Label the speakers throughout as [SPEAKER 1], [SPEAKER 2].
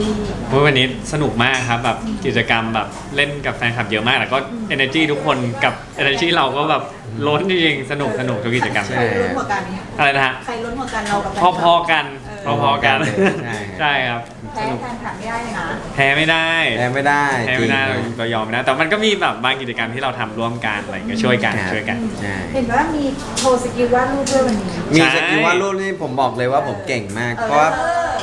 [SPEAKER 1] รีส์
[SPEAKER 2] เพราะวันนี้สนุกมากครับแบบกิจกรรมแบบเล่นกับแฟนคลับเยอะมากแล้วก็ energy ทุกคนกับ energy เราก็แบบล้นจริงๆสนุกสนุกทุกกิจกรรม
[SPEAKER 1] ใครล้นกว่ากัน
[SPEAKER 2] อะไรนะฮะ
[SPEAKER 1] ใครล้นกว่ากันเรากับแฟน
[SPEAKER 2] พ
[SPEAKER 1] ค
[SPEAKER 2] อ
[SPEAKER 1] ลับ
[SPEAKER 2] พอๆกัน
[SPEAKER 1] เออ
[SPEAKER 2] พอๆกัน
[SPEAKER 3] ใช่ครับ
[SPEAKER 2] ใช่ครับ
[SPEAKER 1] แพ้
[SPEAKER 2] สนุก
[SPEAKER 1] แฟนคลับไม่ได้เลยนะ
[SPEAKER 2] แพ้ไม่ได้
[SPEAKER 3] แพ้ไม่ได้
[SPEAKER 2] แพ้ไม่ได้
[SPEAKER 3] จริง
[SPEAKER 2] เรายอมไม่ได้แต่มันก็มีแบบบางกิจกรรมที่เราทำร่วมกันอะไรก็ช่วยกัน
[SPEAKER 3] ครับ
[SPEAKER 2] ช่วยกัน
[SPEAKER 3] ใช่
[SPEAKER 1] เห็นว่ามีโชว์สกิลวาดรูปด้วยวันนี้
[SPEAKER 3] มี
[SPEAKER 2] ใช่
[SPEAKER 3] สกิลวาดรูปนี่ผมบอกเลยว่าผมเก่งมาก
[SPEAKER 1] เออ
[SPEAKER 3] เพราะว่า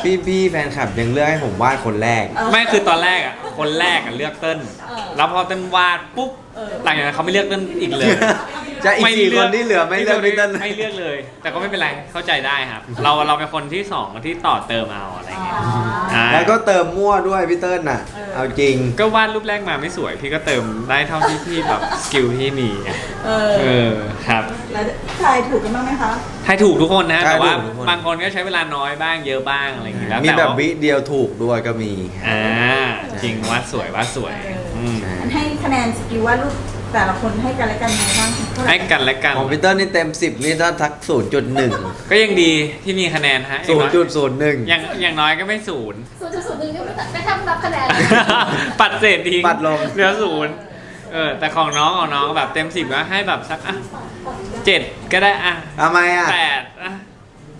[SPEAKER 3] พี่พี่แฟนคลับยังเลือกให้ผมวาดคนแรก
[SPEAKER 1] เออ
[SPEAKER 2] ไม่คือตอนแรกอะคนแรกอะเลือกเต้น
[SPEAKER 1] เออ
[SPEAKER 2] แล้วพอเต้นวาดปุ๊บ
[SPEAKER 1] เออ
[SPEAKER 2] หลังจากนั้นเขาไม่เลือกเต้นอีกเลย
[SPEAKER 3] จะอีกสี่คนที่เหลือไม่เลือกพี่เต้น
[SPEAKER 2] ไม่เลือกเลย แต่ก็ไม่เป็นไรเข้าใจได้ครับ เราเราเป็นคนที่สองที่ต่อเติมเอาอะไรเงี้ย
[SPEAKER 1] อ๋อ
[SPEAKER 2] อ่า
[SPEAKER 3] แล้วก็เติมมั่วด้วยพี่เติ้ลน่ะ
[SPEAKER 1] เออ
[SPEAKER 3] เอาจริง
[SPEAKER 2] ก็วาดรูปแรกมาไม่สวย พี่ก็เติมได้เท่าที่พี่แบบสกิลพี่มีไง
[SPEAKER 1] เอ
[SPEAKER 2] เอ
[SPEAKER 1] อ
[SPEAKER 2] อครับ
[SPEAKER 1] แล้วทายถูกกันบ้างไหมคะ
[SPEAKER 2] ให้ถูกทุกคนนะ
[SPEAKER 3] ใช่
[SPEAKER 2] แต่ว่า
[SPEAKER 3] ถูกทุกคน
[SPEAKER 2] บางคนก็ใช้เวลาน้อยบ้างเยอะบ้างอะไรอย่างเงี้ยแล้ว
[SPEAKER 3] มี
[SPEAKER 2] ต่
[SPEAKER 3] แบบ
[SPEAKER 2] ว่า
[SPEAKER 3] วิเดียวถูกด้วยก็มี
[SPEAKER 2] อ่าจริงวาดสวย วาดสวย
[SPEAKER 1] เอออื
[SPEAKER 2] ม
[SPEAKER 3] ใช่
[SPEAKER 1] อันให้คะแนนสกิลวาดรูป แต่ละคนให้กันและกันยังไงบ้างเท่าไหร่
[SPEAKER 2] ให้กันและกัน
[SPEAKER 3] ของพี่เติ้ลนี่เต็ม 10 นี่ถ้าทัก 0.1
[SPEAKER 2] ก็ยังดีที่มีคะแนนฮะ
[SPEAKER 3] 0.01
[SPEAKER 2] อย่างอย่างน้อยก็ไม่ศูนย์
[SPEAKER 4] ศูนย์จุดศูนย์หนึ่งก็ไม่ตัดไม่ทำรับคะแนน
[SPEAKER 2] ปัดเศษทิ้ง
[SPEAKER 3] ปัดลง
[SPEAKER 2] เหลือศูนย์เออ แต่ของน้องของน้องแบบเต็มสิบก็ให้แบบสักอะเจ็ดก็ได้อะ
[SPEAKER 3] ทำไมอะ
[SPEAKER 2] แปดอะ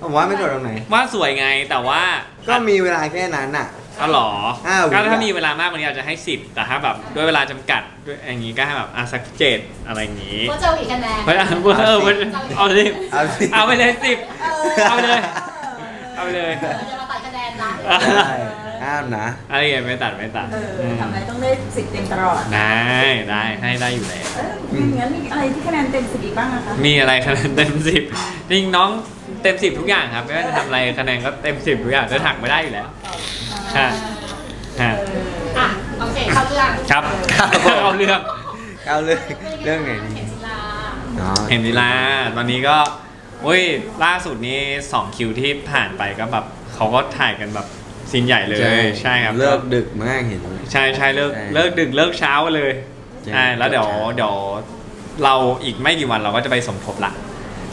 [SPEAKER 3] ผมว่าไม่สวยตรงไหน
[SPEAKER 2] ว่าสวยไงแต่ว่า
[SPEAKER 3] ก็มีเวลาแค่นั้นอะ
[SPEAKER 2] เอาหรอ
[SPEAKER 3] อ้าว
[SPEAKER 2] ก็ถ้ามีเวลามากกว่านี้อาจจะให้สิบแต่ถ้าแบบด้วยเวลาจำกัดด้วยอย่างนี้ก็ให้แบบอะสักเจ็ดอะไรอย่างนี้
[SPEAKER 4] ก็จะเอาอีกคะแนน
[SPEAKER 2] เพราะเออเอาสิ
[SPEAKER 3] เอาสิ
[SPEAKER 2] เอาไปเลยสิบ เอาไปเลย เอาไปเลย
[SPEAKER 4] เออจะมาตัดคะแนนนะ
[SPEAKER 3] ใช่ห้ามนะ
[SPEAKER 2] อะไรอย่างเงี้ยไม่ตัดไม่ตัด
[SPEAKER 1] เออทำอะไรต้องได้สิบเต็มตลอด
[SPEAKER 2] ได้ได้ให้ได้อยู่แล้ว
[SPEAKER 1] เอออย่างนั้นมีอะไรที่คะแนนเต็มสิบอีกบ้างนะคะ
[SPEAKER 2] มีอะไรคะแนนเต็มสิบจริงน้อง เต็มสิบทุกอย่างครับ ไม่ว่าจะทำอะไรคะแนนก็เต็มสิบทุกอย่างจะถักไม่ได้อยู่แล้วใช่ฮะ
[SPEAKER 4] อะโอเคเข้าเรื่อง
[SPEAKER 2] ครับ
[SPEAKER 3] ครับผม
[SPEAKER 2] เอาเรื่อง
[SPEAKER 3] เอาเรื่องเรื่องไหน
[SPEAKER 4] เห็
[SPEAKER 3] ดี
[SPEAKER 4] นศิลา
[SPEAKER 3] อ๋อ
[SPEAKER 2] เห็นดีลาตอนนี้ก็โอ้ยล่าสุดนี้สองคิวที่ผ่านไปก็แบบเขาก็ถ่ายกันแบบซีนใหญ่เลยใช่ครับ
[SPEAKER 3] เลิกดึกมากเห็น
[SPEAKER 2] ใช่ใช่เลิก
[SPEAKER 3] ใช่
[SPEAKER 2] เลิกดึกเลิกเช้าเลย
[SPEAKER 3] ใช่
[SPEAKER 2] ใช่แล้วเดี๋ยว
[SPEAKER 3] เช้า
[SPEAKER 2] เดี๋ยวเราอีกไม่กี่วันเราก็จะไปสมทบละ
[SPEAKER 3] ใช่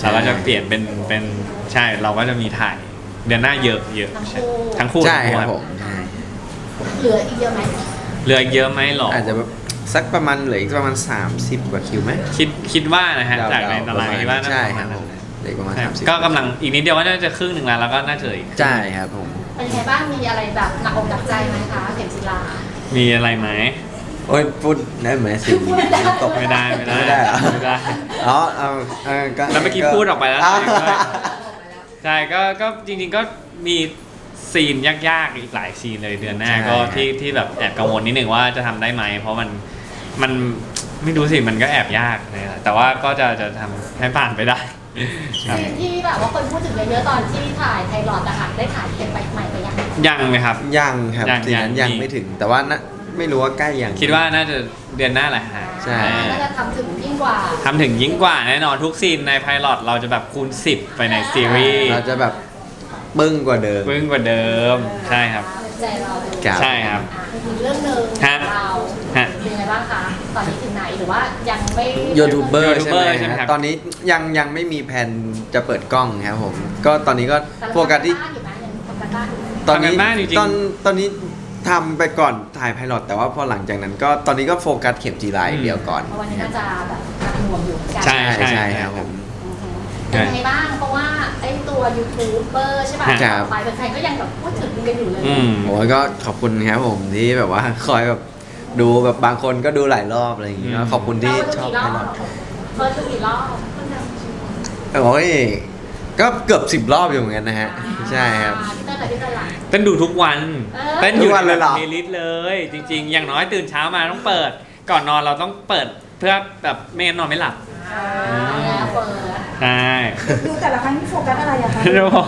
[SPEAKER 2] เราก็จะเปลี่ยนเป็นเป็นใช่เราก็จะมีถ่ายเดือนหน้าเยอะเยอะใช่ทั้งคู่
[SPEAKER 3] ใช่
[SPEAKER 2] ทั้ง
[SPEAKER 3] ครับ
[SPEAKER 2] คู่
[SPEAKER 3] ผมใช่
[SPEAKER 4] เหลืออีกเยอะไหม
[SPEAKER 2] เหลืออีกเยอะไหมหรอ
[SPEAKER 3] อาจจะแบบสักประมาณเหลืออีกประมาณ 30 กว่าคิวไหม
[SPEAKER 2] คิดคิดว่านะฮะ
[SPEAKER 3] เด
[SPEAKER 2] จากใน
[SPEAKER 3] ๆ
[SPEAKER 2] ตารางคิดว่าน่า
[SPEAKER 3] ใช่
[SPEAKER 2] จะประ
[SPEAKER 3] ค
[SPEAKER 2] มา
[SPEAKER 3] รั
[SPEAKER 2] ณ
[SPEAKER 3] บ
[SPEAKER 2] นั้น
[SPEAKER 3] ผมเหลืออีกประมาณ
[SPEAKER 2] ใช่
[SPEAKER 3] 30
[SPEAKER 2] ก็กำลังอีกนิดเดียวก็น่าจะครึ่งหนึ่งแล้วแล้วก็น่าจะเหลืออีก
[SPEAKER 3] ใช่ครับผม
[SPEAKER 4] เป็นยังไงบ้างมีอะไรแบบหนักอกหนักใจไหมคะเข็มศิลา
[SPEAKER 2] มีอะไรไหม
[SPEAKER 3] โอ้ยพูดได้ไหมสิ
[SPEAKER 4] พูดไม่ได้
[SPEAKER 3] ตก
[SPEAKER 2] ไม่ได้ไม่ได้
[SPEAKER 3] ไม่ได้เหรอ
[SPEAKER 2] ไม่ได้
[SPEAKER 3] อ๋อเอาเออ
[SPEAKER 2] แล้วเมื่อกี้พูดออกไปแล้วา
[SPEAKER 3] ว
[SPEAKER 2] ใช่ก็ก็จริง ๆก็มีซีนยากๆอีกหลายซีนเลยเดือนหน้า
[SPEAKER 3] ใช่
[SPEAKER 2] ก็ที่ที่แบบแอบกังวลนิดหนึ่งว่าจะทำได้ไหมเพราะมันมันไม่รู้สิมันก็แอบยากนะแต่ว่าก็จะจะทำให้ผ่านไปได้ครับ
[SPEAKER 4] ซีนที่แบบว่าคนพูดถึงเยอะๆตอนที่ถ่ายไทยหลอดอะค่ะได้ถ่ายเก็บไปใหม่ไปยัง
[SPEAKER 2] ยังไหมครับ
[SPEAKER 3] ยังครับ
[SPEAKER 2] ยัง
[SPEAKER 3] ทีนั้น
[SPEAKER 2] ยั
[SPEAKER 3] ยังงไม่ถึง แต่ว่านะ ไม่รู้ว่าใกล้ยัง
[SPEAKER 2] คิดว่าน่าจะเดือนหน้าแหละฮะ
[SPEAKER 3] ใช่
[SPEAKER 4] น่าจะทำถึงยิ่งกว่า
[SPEAKER 2] ทำถึงยิ่งกว่าแน่นอนทุกซีนในไพลอตเราจะแบบคูณ 10 ไปในซีรีส์
[SPEAKER 3] เราจะแบบปึ้งกว่าเดิม
[SPEAKER 2] ปึ้งกว่าเดิมใช่ครับ
[SPEAKER 4] ใจเราดู
[SPEAKER 3] ครับ
[SPEAKER 2] ใช่ครับ
[SPEAKER 4] อะอีกเรื่องหนึ่ง
[SPEAKER 2] ฮะ
[SPEAKER 4] เรา
[SPEAKER 2] ฮะ
[SPEAKER 4] เป็นยังไงบ้างคะ ตอนนี้ถึงไหนหรือว่ายังไม่
[SPEAKER 3] ยูทูบเบอร์
[SPEAKER 2] ยูทูบ
[SPEAKER 3] ใช่
[SPEAKER 2] เบ
[SPEAKER 3] ไห
[SPEAKER 2] อ
[SPEAKER 3] ม
[SPEAKER 2] ร์ใช่ไหมครับ
[SPEAKER 3] ตอนนี้ยังยังไม่มีแผนจะเปิดกล้องครับผม ก็ตอนนี้ก็
[SPEAKER 4] แต่เรา
[SPEAKER 3] โฟกัสที่
[SPEAKER 4] ทำบ้านอยู่ไหมยังทำการบ้านอยู่ไหม
[SPEAKER 3] ตอนนี้
[SPEAKER 2] ทำงานบ้านจริงๆ
[SPEAKER 3] ตอนตอนนี้ ทำไปก่อนถ่ายไพลอตแต่ว่าพอหลังจากนั้นก็ตอนนี้ก็โฟกัสเข็มจีราอย่างเดียวก่อน
[SPEAKER 4] เพราะวันนี้น่าจะแบบหนักหน่วงอยู่เหมือนกัน
[SPEAKER 2] ใช่
[SPEAKER 3] ใช่ใช่ครับผม
[SPEAKER 4] อือฮึเป็นยังไงบ้างเพราะว่าไอ้ตัวยูทูบเบอร์ใช่ป่ะ
[SPEAKER 3] ครับ
[SPEAKER 4] ต่อไปแฟนๆก็ยังแบบพูดถึงกันอยู่เลย
[SPEAKER 2] อืม
[SPEAKER 3] โอ้ยก็ขอบคุณครับผมที่แบบว่าคอยแบบดูแบบบางคนก็ดูหลายรอบอะไรอย่างเงี้ย
[SPEAKER 2] อืม
[SPEAKER 3] ขอบคุณที่ชอบ
[SPEAKER 4] เรา
[SPEAKER 3] ไพลอต
[SPEAKER 4] เฟิร์สดูกี่รอบ
[SPEAKER 3] โอ้ย ก็เกือบสิบรอบอยู่เหมือนกันนะฮะ ใช่ครับ
[SPEAKER 4] อ่าพี่เต้นแต่พี่เต้นหลัง
[SPEAKER 2] เต้นดูทุกวัน
[SPEAKER 4] เออ
[SPEAKER 2] เต้นอยู่
[SPEAKER 3] ทุกวันเลยเหรอ
[SPEAKER 2] ในลิสต์เลย จริง ๆ อย่างน้อยตื่นเช้ามาต้องเปิด ก่อนนอนเราต้องเปิดเพื่อแบบไม่งั้นนอนไม่หลับ
[SPEAKER 4] แล้วเฟิร์ส
[SPEAKER 2] ใช่
[SPEAKER 1] ดูแต่ละครั้งที่โฟกัสอะไรอะคะ
[SPEAKER 2] แล้วบอก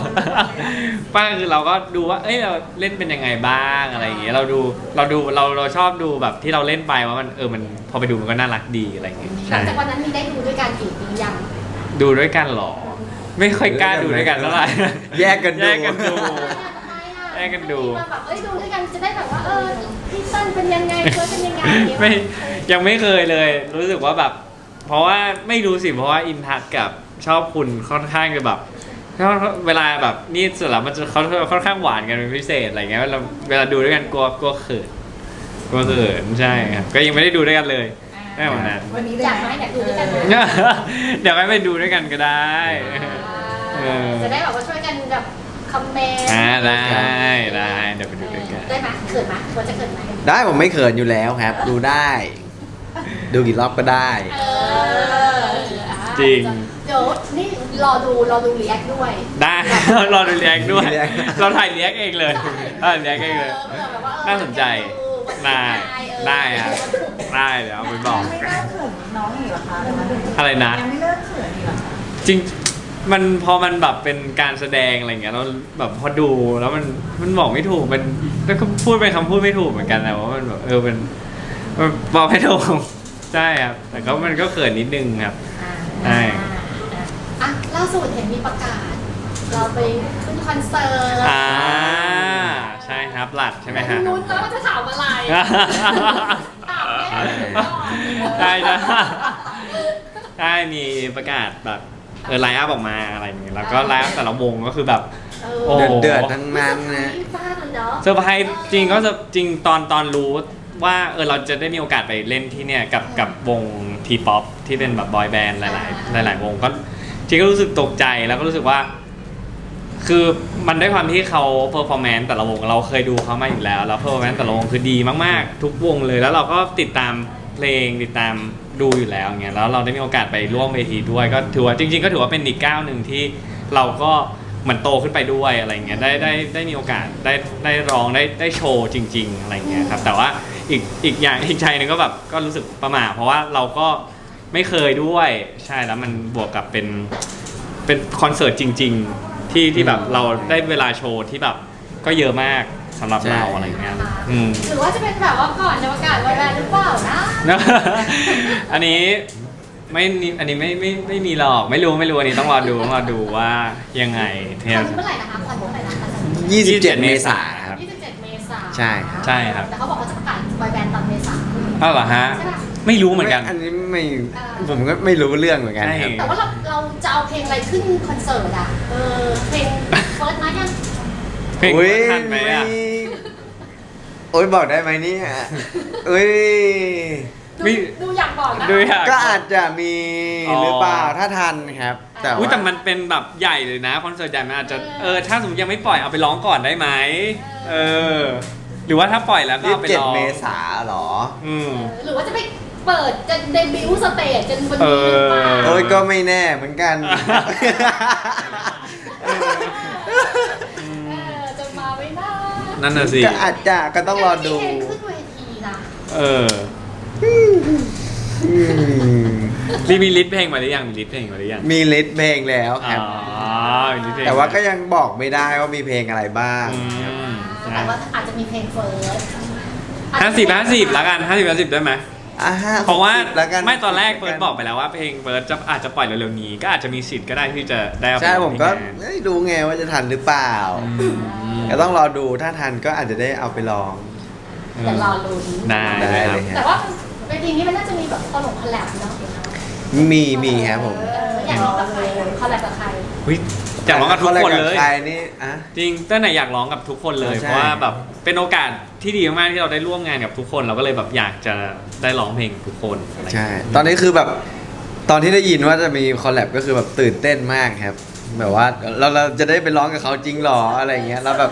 [SPEAKER 2] ป้าคือเราก็ดูว่า เอ้ยเราเล่นเป็นยังไงบ้างอะไรอย่างเงี้ย เราดู เราดู เราเราชอบดูแบบที่เราเล่นไปว่ามันเออ มันพอไปดูมันก็น่ารักดีอะไรอย่างเงี้ย
[SPEAKER 4] หลั
[SPEAKER 2] ใช่
[SPEAKER 4] งจากวันนั้นมีได้ดูด้วยกันกี่ปียัง
[SPEAKER 2] ดูด้วยกันเหรอ ไม่ค่อยกล้าดูด้วยกันเท่าไหร่
[SPEAKER 3] แยกกันดู
[SPEAKER 2] แยกกันดู แยกกันดู
[SPEAKER 4] แบบเอ้ยดูด้วยกันจะได้แบบว่าเออพี่เต้นเป็นยังไงเฟิร์สเป็นยังไง
[SPEAKER 2] ไม่ยังไม่เคยเลย รู้สึกว่าแบบ เพราะว่าไม่รู้สิเพราะว่าอินทัศกับชอบคุณค่อนข้างจะแบบเพราะเวลาแบบนี่สุดแล้วมันจะเขาค่อนข้างหวานกันเป็นพิเศษอะไรเงี้ยเวลาเวลาดูด้วยกันกลัวกลัวเขินกลัวเขินใช่ครับก็ยังไม่ได้ดูด้วยกันเลย ได้วันนั้น
[SPEAKER 1] วันนี้เล
[SPEAKER 4] อยยาก
[SPEAKER 1] ไห
[SPEAKER 4] ไห
[SPEAKER 1] ม
[SPEAKER 4] มอยากดูด้วยกันไหม
[SPEAKER 2] เดี๋ยวให้ไปดูด้วยกันก็ได้เออ
[SPEAKER 4] จะได้แบบว่าช่วยกันแบบคอมเมนต์
[SPEAKER 2] อ่าได้ได้เดี๋ยวไปดูด้วยกัน
[SPEAKER 4] ได้ไหมเขินไหมควรจะเขินไหม
[SPEAKER 3] ได้ผมไม่เขินอยู่แล้วครับ ดูได้ ดูกี่รอบก็ได้
[SPEAKER 4] เออ
[SPEAKER 2] จริง
[SPEAKER 4] เดี๋ยวนี่รอดูรอดูรีแอคด้วย
[SPEAKER 2] ได้ รอดูเรียกด้วย
[SPEAKER 3] มี react
[SPEAKER 2] เราถ่ายเรียกเองเลยถ่ายเรียกเองเลย
[SPEAKER 4] เออแบบว่าเออ
[SPEAKER 2] น่าสนใจได้
[SPEAKER 4] ได้
[SPEAKER 2] ได้ครับได้เดี๋ยวเอาไปบอก
[SPEAKER 1] ยังไม่เลิกเขินน้องอีกเหรอคะ
[SPEAKER 2] อะไรนะ
[SPEAKER 1] ยังไม่เลิกเขินอีกเหรอคะ
[SPEAKER 2] จริงมันพอมันแบบเป็นการแสดงอะไรเงี้ยแล้วแบบพอดูแล้วมันมันบอกไม่ถูกมันแล้วก็พูดเป็นคำพูดไม่ถูกเหมือนกันนะว่ามันแบบเออมันมันบอกไม่ถูกใช่ครับแต่ก็มันก็เขินนิดนึงครับ ใช่
[SPEAKER 4] อะล่าสุดเห็นมีประกาศ เราไปขึ้นคอนเสิร์ต
[SPEAKER 2] อ่า ใช่ครับหลัดใช่ไหมฮะ
[SPEAKER 4] ลุ้นแล้วว่าจะถามอะไรถามแน่เลยก่อน
[SPEAKER 2] ได้จ้ะได้มีประกาศแบบเออไลน์อัพออกมาอะไรอย่างเงี้ยแล้วก็ไลน์อัพแต่ละวงก็คือแบบ โอ้
[SPEAKER 3] เดือดเดือดๆทั้งนั้นนะ
[SPEAKER 4] บ้ากันเนาะ
[SPEAKER 2] เซอร์ไพรส์จริงก็จะจริงตอนตอนรู้ว่าเออเราจะได้มีโอกาสไปเล่นที่เนี่ยกับกับวงทีป๊อปที่เป็นแบบบอยแบนด์หลาย ๆ หลาย ๆ วงก็จริงก็รู้สึกตกใจแล้วก็รู้สึกว่า คือมันได้ความที่เขาเพอร์ฟอร์แมนซ์แต่ละวงเราเคยดูเขามาอยู่แล้วแล้วเพอร์ฟอร์แมนซ์แต่ละวงคือดีมากๆ ทุกวงเลยแล้วเราก็ติดตามเพลงติดตามดูอยู่แล้วเงี้ยแล้วเราได้มีโอกาสไปร่วมเวทีด้วยก็ถือว่าจริง ๆ ก็ถือว่าเป็นอีกก้าวหนึ่งที่เราก็เหมือนโตขึ้นไปด้วยอะไรเงี้ยได้ได้ได้มีโอกาสได้ได้ร้องได้ได้โชว์จริง ๆ อะไรเงี้ยครับแต่ว่าอีกอีกอย่างอีกใจหนึงก็แบบก็รู้สึกประหม่าเพราะว่าเราก็ไม่เคยด้วยใช่แล้วมันบวกกับเป็นเป็นคอนเสิร์ตจริง ๆ ที่ที่แบบเราได้เวลาโชว์ที่แบบก็เยอะมากสำหรับ
[SPEAKER 3] ใช่
[SPEAKER 2] เราอะไรเงี้ยอืม
[SPEAKER 4] หรือว่าจะเป็นแบบว่าก่อนจะประกาศวันแรกหรือเปล่านะ
[SPEAKER 2] อันนี้ไม่นี่อันนี้ไม่ไม่ไม่มีหรอกไม่รู้ไม่รู้อันนี้ต้องรอดูต้องรอดูว่ายังไง
[SPEAKER 4] ค
[SPEAKER 2] เนี่ย
[SPEAKER 4] อนเมื่อไหร่นะคะคอนเมื่อไหร่นะคะ
[SPEAKER 3] 27
[SPEAKER 2] 27
[SPEAKER 3] เมษายนครับ
[SPEAKER 4] 27 เมษา
[SPEAKER 3] ใช่ครับ
[SPEAKER 2] ใช่ครับ
[SPEAKER 4] แต่เขาบอกว่าจะประกาศบอยแบนด์ตอนเมษา
[SPEAKER 2] อ้าวเหรอฮะ
[SPEAKER 4] ใช่ปะ
[SPEAKER 2] ไม่รู้เหมือนกัน
[SPEAKER 3] อันนี้ไม่ผมก็ไม่รู้เรื่องเหมือนกันครับ
[SPEAKER 2] ใช่
[SPEAKER 4] แต่ว่าเราเราจะเอาเพลงอะไรขึ้นคอนเสิร์ตอะ เออเพลงเฟิร์สมายัง
[SPEAKER 2] เพลง
[SPEAKER 3] อุ๊ย
[SPEAKER 2] ทันไหมอะ
[SPEAKER 3] โอ้ยบอกได้ไหมเนี่ยอุ้ย
[SPEAKER 4] ดู
[SPEAKER 2] ไม่
[SPEAKER 4] ดูอยากบอกนะ
[SPEAKER 2] ดูอยาก
[SPEAKER 3] ก็อาจจะมี
[SPEAKER 2] อ๋อ
[SPEAKER 3] หรือเปล่าถ้าทันครับ แต่
[SPEAKER 2] อุ้ย
[SPEAKER 3] ว่า
[SPEAKER 2] แต่มันเป็นแบบใหญ่เลยนะคอนเสิร์ตใหญ่มันอาจจะเออถ้าสมมติยังไม่ปล่อยเอาไปร้องก่อนได้ไหมเออ หรือว่าถ้าปล่อยแล้วก็
[SPEAKER 3] ยี่
[SPEAKER 2] เอา
[SPEAKER 3] สิ
[SPEAKER 2] ไป
[SPEAKER 3] บเจ็ด
[SPEAKER 2] ร้อง
[SPEAKER 3] เมษาเหรอ
[SPEAKER 2] อืม
[SPEAKER 4] หรือว่าจะไป เปิดจะเดบิวต์สเตจจนวัน
[SPEAKER 2] เอ
[SPEAKER 4] นี้
[SPEAKER 2] อ
[SPEAKER 4] หรือเปล่า
[SPEAKER 3] โอ้ยก็ไม่แน่เหมือนกัน
[SPEAKER 4] เออจะมาไม่ได้
[SPEAKER 2] นั่นน่ะสิ
[SPEAKER 3] ก็อาจจะก็ต้องรอดู
[SPEAKER 4] เพลงขึ้นเวทีนะ
[SPEAKER 2] เออ
[SPEAKER 3] อืม
[SPEAKER 2] รีมีลิสต์เพลงมาหรือยังมีลิสต์เพลงมาหรือยัง
[SPEAKER 3] มีลิสต์เพลงแล้วค
[SPEAKER 2] อ๋
[SPEAKER 3] รับ
[SPEAKER 2] อมีลิสต์เพลง
[SPEAKER 3] แต่ว่าก็ยังบอกไม่ได้ว่ามีเพลงอะไรบ้าง
[SPEAKER 2] อืม
[SPEAKER 4] แต่ว่าอาจจะมีเพลงเฟิร์ส
[SPEAKER 2] ห้าสิบห้าสิบละกันห้าสิบห้าสิบได้ไหม
[SPEAKER 3] อะฮะ
[SPEAKER 2] เพราะว่า
[SPEAKER 3] 60แล้วกัน
[SPEAKER 2] ไม่ตอนแรกเฟิร์สบอกไปแล้วว่าเพลงเฟิร์สจะอาจจะปล่อยเร็วๆนี้ ก็อาจจะมีสิทธิ์ก็ได้ที่จะได้เอาไป
[SPEAKER 3] ใช่ผมก็
[SPEAKER 2] ร้องที่งาน
[SPEAKER 3] เอ้ยดูไงว่าจะทันหรือเปล่า
[SPEAKER 2] อืม
[SPEAKER 3] ก็ต้องรอดูถ้าทันก็อาจจะได้เอาไปลอง
[SPEAKER 4] เดี๋ยวรอลุ้น
[SPEAKER 2] ได้
[SPEAKER 3] ได้
[SPEAKER 2] เลยครับ
[SPEAKER 3] เลย
[SPEAKER 4] แต่ว่าเวทีนี้มันน่าจะมีแบบตลกคอลแลบเนาะ
[SPEAKER 3] มีมีครับผม
[SPEAKER 4] เอออยากร้องกับใครคอลแลบกับใคร
[SPEAKER 2] อุ๊ย อยากร้องกับทุกคนเลย
[SPEAKER 3] ใครนี่อะ
[SPEAKER 2] จริงตั้งแต่อยากร้องกับทุกคนเลย
[SPEAKER 3] ใช่
[SPEAKER 2] เพราะว่าแบบเป็นโอกาสที่ดีมากๆที่เราได้ร่วมงานกับทุกคน เราก็เลยแบบอยากจะได้ร้องเพลงกับทุกคนอะไรอย่าง
[SPEAKER 3] ใช่
[SPEAKER 2] เงี้ย
[SPEAKER 3] ตอนนี้คือแบบตอนที่ได้ยินว่าจะมีคอลแลบก็คือแบบตื่นเต้นมากครับ แบบว่าเราเราจะได้ไปร้องกับเขาจริงหรออะไรอย่างเงี้ยแล้วแบบ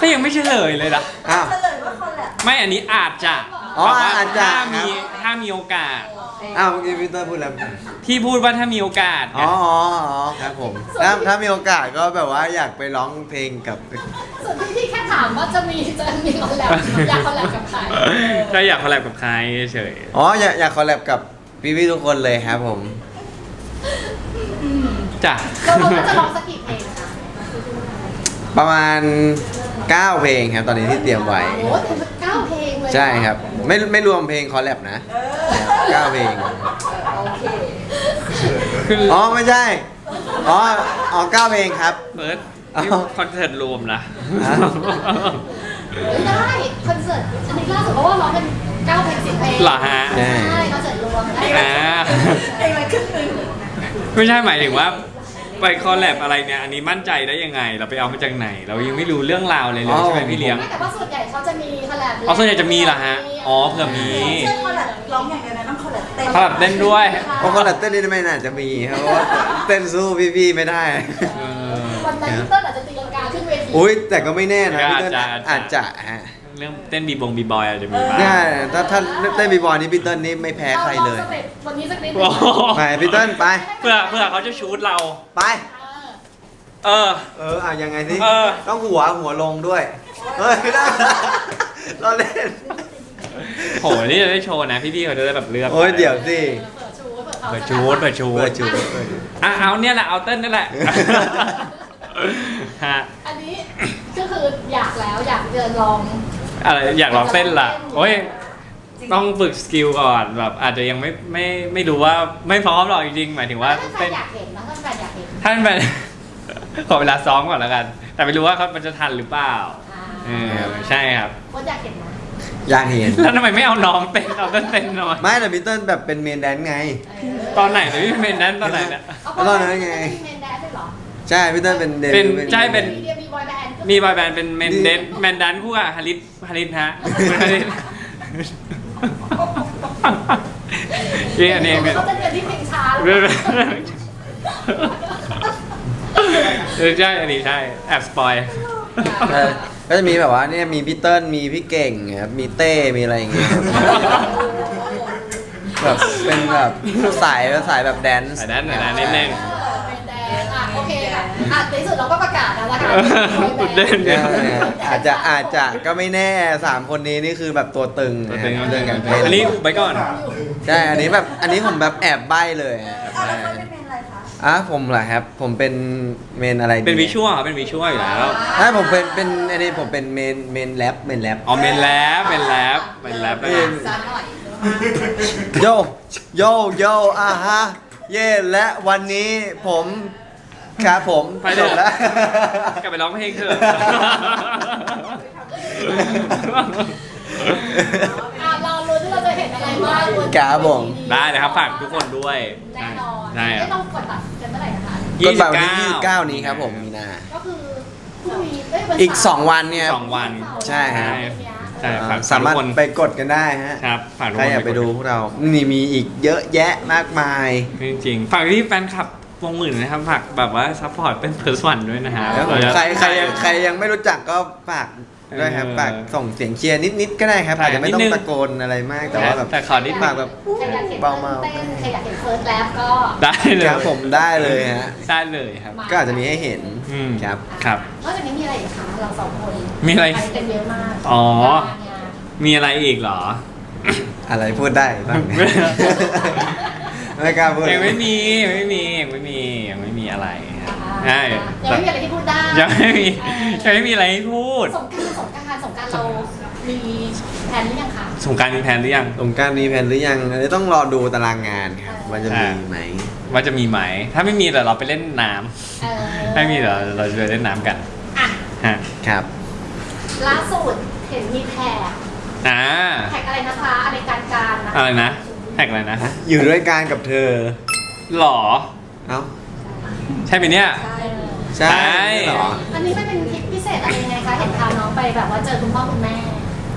[SPEAKER 2] ก็ยังไม่เฉลยเลยนะ
[SPEAKER 3] อ้าว
[SPEAKER 1] เฉลยว่าคนแหละ
[SPEAKER 2] ไม่อันนี้อาจจะ
[SPEAKER 3] อ๋อ
[SPEAKER 2] แบบว่า
[SPEAKER 3] อาจจะ
[SPEAKER 2] ถ้ามี
[SPEAKER 3] ครับ
[SPEAKER 2] ถ้า มีโอกาส
[SPEAKER 3] อ้าวเมื่อกี้พีเตอร์พูดอะไร
[SPEAKER 2] ที่พูดว่าถ้ามีโอกาส
[SPEAKER 3] อ๋ออ๋ออ๋อครับผมถ้าถ้ามีโอกาสก็แบบว่าอยากไปร้องเพลงกับ
[SPEAKER 4] ส่วนที่พี่แค่ถามว่าจะมีจะมีคอลแลบอยากคอลแลบกับใคร
[SPEAKER 2] ถ้าอยากคอลแลบกับใครเฉย
[SPEAKER 3] อ๋ออยากอยากคอลแลบกับพี่ๆทุกคนเลยครับผม
[SPEAKER 2] ๆจ้ะ
[SPEAKER 4] เราเราจะร้องสักกี่เพลงนะ
[SPEAKER 3] ประมาณ 9 เพลงครับตอนนี้ที่เตรียมไว้
[SPEAKER 4] โอ้โหถึงเก้าเพลงเลย
[SPEAKER 3] ใช่ครับ ไม่ไม่รวมเพลงคอลแลบนะเก้าเพลง
[SPEAKER 1] โอเค
[SPEAKER 2] คือ
[SPEAKER 3] อ๋อไม่ใช่ อ๋ออ๋อเก้าเพลงครับ
[SPEAKER 2] เบิร์ด
[SPEAKER 3] อ๋อ
[SPEAKER 2] นี่คอนเสิร์ตรวมนะ
[SPEAKER 3] ฮะ
[SPEAKER 4] ไม่ได้ คอนเสิร์ตอันนี้ล่าสุดเพราะว่าร้องเป็นเก้าเพลงสิบเพลง
[SPEAKER 2] เหรอฮะ
[SPEAKER 3] ใช่
[SPEAKER 4] ใช่คอนเสิร์ตรวมได้
[SPEAKER 2] อ่า
[SPEAKER 1] เพลงละครึ่งหนึ่ง
[SPEAKER 2] ไม่ใช่หมายถึงว่า ไปคอลแลบอะไรเนี่ย อันนี้มั่นใจได้ยังไง เราไปเอามาจากไหน เรายังไม่รู้เรื่องราวเลยเลยใช่ไหมพี่เลี้ยง
[SPEAKER 4] ไม่แต่ว่าส่วนใหญ่เขาจะมีคอลแลบ
[SPEAKER 2] อ๋อส่วนใหญ่จะมีเหรอฮะ อ๋อเผื่อมี
[SPEAKER 1] เชื่อคอลแลบร้องอย่างเดียวนะต้องคอลแลบเต้น
[SPEAKER 2] คอลแลบเต้นด้วย
[SPEAKER 3] เพราะคนละเต้นนี่ไม่น่าจะมีครับเพราะว่าเต้นสู้พี่ๆไม่ได้
[SPEAKER 2] เออ
[SPEAKER 4] วันนั้นพี่เติ้ลอาจจะตีลังกาขึ้นเวที
[SPEAKER 3] อุ้ยแต่ก็ไม่แน่นะพี่
[SPEAKER 2] อาจ
[SPEAKER 3] เติ้ล
[SPEAKER 2] จะ
[SPEAKER 3] อาจจะฮะ
[SPEAKER 2] เรื่องเต้นบีบงบีบอยอาจจะมีบ้าง
[SPEAKER 3] ใช่ถ้าถ้าเต้นบีบอยนี่พี่เติ้ลนี่ไม่แพ้ใครเลยา
[SPEAKER 4] องสต็ปวันนี้สักนิดห
[SPEAKER 2] โอ้
[SPEAKER 4] นึ่ง
[SPEAKER 2] โห
[SPEAKER 3] ไปพี่เติ้ลไป
[SPEAKER 2] เพื่อเพื่อเขาจะชูดเรา
[SPEAKER 3] ไป
[SPEAKER 4] เออ
[SPEAKER 2] เออ
[SPEAKER 3] เอออะยังไงสิ
[SPEAKER 2] เออ
[SPEAKER 3] ต้องหัวหัวลงด้วยเฮ้ยไม่ได้เราเล่น
[SPEAKER 2] โหนี่จะได้โชว์นะพี่ๆเขาจะได้แบบเลือก
[SPEAKER 3] โอ้ยเดี๋ยวสิ
[SPEAKER 4] เปิดชูเปิดเขา
[SPEAKER 2] เปิดชูดเปิดชูด
[SPEAKER 3] เปิดจูเปิดจู
[SPEAKER 2] อะเอาเนี่ยแหละเอาเต้นนั่นแหละฮะ
[SPEAKER 4] อันนี้ก็คืออยากแล้วอยากเดินลอง
[SPEAKER 2] อะไรอยากลองเต้นล่ะโอ้ยต้องฝึกสกิลก่อนแบบอาจจะยังไม่ไม่ไม่รู้ว่าไม่พร้อมหรอกจริงๆหมายถึงว่า
[SPEAKER 4] ถ้าแฟ
[SPEAKER 2] เต้
[SPEAKER 4] น
[SPEAKER 2] น
[SPEAKER 4] อยากเห็นนะถ้าแฟนอยากเห็น
[SPEAKER 2] ท่านแบบ ขอเวลาซ้อมก่อนแล้วกัน แต่ไม่รู้ว่าเขามันจะทันหรือเปล่าเออใช่ครับ
[SPEAKER 4] โค้ชอยากเห็นนะ
[SPEAKER 3] อยากเห็น
[SPEAKER 2] แล้วทำไมไม่เอาน้องเต้นเอาเต้นเต้นหน่อย
[SPEAKER 3] ไม่แต่พี่เติ้ลแบบเป็นเมนแดนซ์ไง
[SPEAKER 2] ตอนไหนเนี่ยพี่เป็นนั้นตอนไหนเนี่ย
[SPEAKER 3] แล้วตอนนั้นไง
[SPEAKER 4] มีเมนแดนซ์ด้วยเหรอ
[SPEAKER 3] ใช่พี่เติ้ลเป็นเด
[SPEAKER 2] เป็น
[SPEAKER 3] บิวต์
[SPEAKER 2] ใช่เป็น
[SPEAKER 4] มีเดียมีบอยแบนด์ก็
[SPEAKER 2] มีบอยแบนด์เป็นเมนเดนแมนดันคู่กับฮาริสฮาริสฮะฮาริสนี่อันนี้เป็น
[SPEAKER 4] เขาจะเดินที่เพลงช้า
[SPEAKER 2] เรื่
[SPEAKER 4] แล้
[SPEAKER 2] อ
[SPEAKER 4] ว
[SPEAKER 2] งเออใช่อันนี้ใช่แอบสปอย
[SPEAKER 3] เออก็จะมีแบบว่าเนี่ยมีพี่เติ้ลมีพี่เก่งครับมีเต้มีอะไรอย่างเงี้ยแบบเป็นแบบสายสายแบบแดนซ์
[SPEAKER 2] สายแดนซ์สายแดนซ์นิดนึง
[SPEAKER 4] เอ อะในที่สุดเราก็ประกาศแล้วนะคะ
[SPEAKER 2] สุดเด่น
[SPEAKER 3] เนี่ยเนี่ย อาจจะอาจจะก็ไม่แน่สามคนนี้นี่คือแบบตัวตึง
[SPEAKER 2] ตัวตึง
[SPEAKER 3] นะเรื่องการเต้น
[SPEAKER 2] อันนี้ไปก่อน
[SPEAKER 3] ใช่อันนี้แบบอันนี้ผมแบบแอบใบ้เลยอะ
[SPEAKER 1] เอาแล้วเขาเป็นเพลงอะไรคะ
[SPEAKER 3] อะผมเหรอครับ ผมเป็นเมนอะไรดี
[SPEAKER 2] เป็นวิชวลเป็นวิชวลอยู่แล้ว
[SPEAKER 3] ใช่ผมเป็นเป็นอันนี้ผมเป็นเมนเมนแรปเมนแรป
[SPEAKER 2] อ๋อเมนแลบเป็นแลบเป็นแลบ
[SPEAKER 3] เออ
[SPEAKER 4] ซะหน่อย
[SPEAKER 3] โยโยโยอะฮะเย่และวันนี้ผม ครับผม
[SPEAKER 2] ไปเถ
[SPEAKER 3] จบแล้ว
[SPEAKER 2] อะกลับไปร้องเพลงเถอะ
[SPEAKER 4] อะเราลุ้นว่าเราจะเห็นอะไรบ้างบน
[SPEAKER 3] ครับผม
[SPEAKER 2] ได้เลยครับฝากทุกคนด้วย
[SPEAKER 4] แน่นอน
[SPEAKER 2] ได้ค
[SPEAKER 4] ไม่
[SPEAKER 2] รับ
[SPEAKER 3] Dạ.
[SPEAKER 4] ต้องกดบัตรกันเมื่อไหร่นะคะ
[SPEAKER 3] ก็แบบวันที่29 นี้ครับผมมีนา
[SPEAKER 4] ก็คือพรุ่งนี้เยวัน
[SPEAKER 3] อีก
[SPEAKER 4] เสาร์
[SPEAKER 3] 2วันเนี่ย
[SPEAKER 2] สองวัน
[SPEAKER 3] ใช่ฮะ
[SPEAKER 2] ใช่ฝาก
[SPEAKER 3] สามารถ
[SPEAKER 2] ทุกคน
[SPEAKER 3] ไปกดกันได้ฮะ
[SPEAKER 2] ครับฝากทุก
[SPEAKER 3] ใคร
[SPEAKER 2] คน
[SPEAKER 3] อยากไปดูพวกเรา นี่มีอีกเยอะแยะมากมาย
[SPEAKER 2] จริงๆฝากที่แฟนคลับ วงหมื่นนะครับฝากแบบว่าซัพพอร์ตเป็นเพ r ร์สวันด้วยนะฮะ
[SPEAKER 3] แล้ว
[SPEAKER 2] เราจะ
[SPEAKER 3] ใครใครยังใครยังไม่รู้จักก็ฝากด้วยครับ
[SPEAKER 2] เออ
[SPEAKER 3] ฝากส่งเสียงเชียร์นิดๆก็ได้ครับ
[SPEAKER 2] ใช่
[SPEAKER 3] อาจจะไม่ต้อ
[SPEAKER 2] นิด
[SPEAKER 3] ง
[SPEAKER 2] นึง
[SPEAKER 3] ตะโกนอะไรมากแต่ว่าแบบ
[SPEAKER 2] แต่ขอนิด
[SPEAKER 3] ฝากแบบ
[SPEAKER 4] ใครอยากเห็น
[SPEAKER 3] เบาเมา
[SPEAKER 4] เต้นใครอยากเห็นเฟิร์สแลบก็
[SPEAKER 2] ได้เลย
[SPEAKER 3] ครับผมได้เลยฮะ
[SPEAKER 2] ได้เลยครับ
[SPEAKER 3] ก็อาจจะมีให้เห็น
[SPEAKER 2] อืม
[SPEAKER 3] ครับ
[SPEAKER 2] ครับ
[SPEAKER 4] นอกจากนี้มีอะไรอีกคะเราสองคน
[SPEAKER 2] มีอะไร
[SPEAKER 4] ไปกันเยอะมาก
[SPEAKER 2] อ๋อ
[SPEAKER 4] งานงาน
[SPEAKER 2] มีอะไรอีกเหรอ
[SPEAKER 3] อะไรพูดได้บ้างเนี่ย ไม่กล้าพูด
[SPEAKER 2] ยังไม่มียังไม่มียังไม่มียังไม่มีอะไรครับใช่
[SPEAKER 4] ยังไม่มีอะไรที่พูดได้
[SPEAKER 2] ยังไม่มียังไม่มีอะไรให้พูด
[SPEAKER 4] สงกรารสงกรารสงกรารเรามีแผนหรือยังคะ
[SPEAKER 2] สงกรารมีแผนหรือยัง
[SPEAKER 3] สงกรารมีแผนหรือยังอันนี้ต้องรอดูตารางงานครับว่าจะมีไหม
[SPEAKER 2] ว่าจะมีไหม ถ้าไม่มีเดี๋ยวเราไปเล่นน้ำ
[SPEAKER 4] เออ
[SPEAKER 2] ไม่มีเดี๋ยวเราจะไปเล่นน้ำกัน
[SPEAKER 4] อะ
[SPEAKER 2] ฮะ
[SPEAKER 3] ครับ
[SPEAKER 4] ล่าสุดเห็นมีแท็ก
[SPEAKER 2] อ่า
[SPEAKER 4] แท็กอะไรนะคะอะไรการการนะ
[SPEAKER 2] อะไรนะ แท็กอะไรนะ
[SPEAKER 3] อยู่ด้วยกันกับเธอ
[SPEAKER 2] หรอ
[SPEAKER 3] เอ้า
[SPEAKER 2] ใช่ไหมเนี่ย
[SPEAKER 4] ใช่
[SPEAKER 3] ใช่
[SPEAKER 2] ใช่
[SPEAKER 3] เหรอ
[SPEAKER 4] อันนี้ไม่เป็นทริปพิเศษอะไรยังไงคะ เห็นพาน้องไปแบบว่าเจอคุณพ่อคุณแม่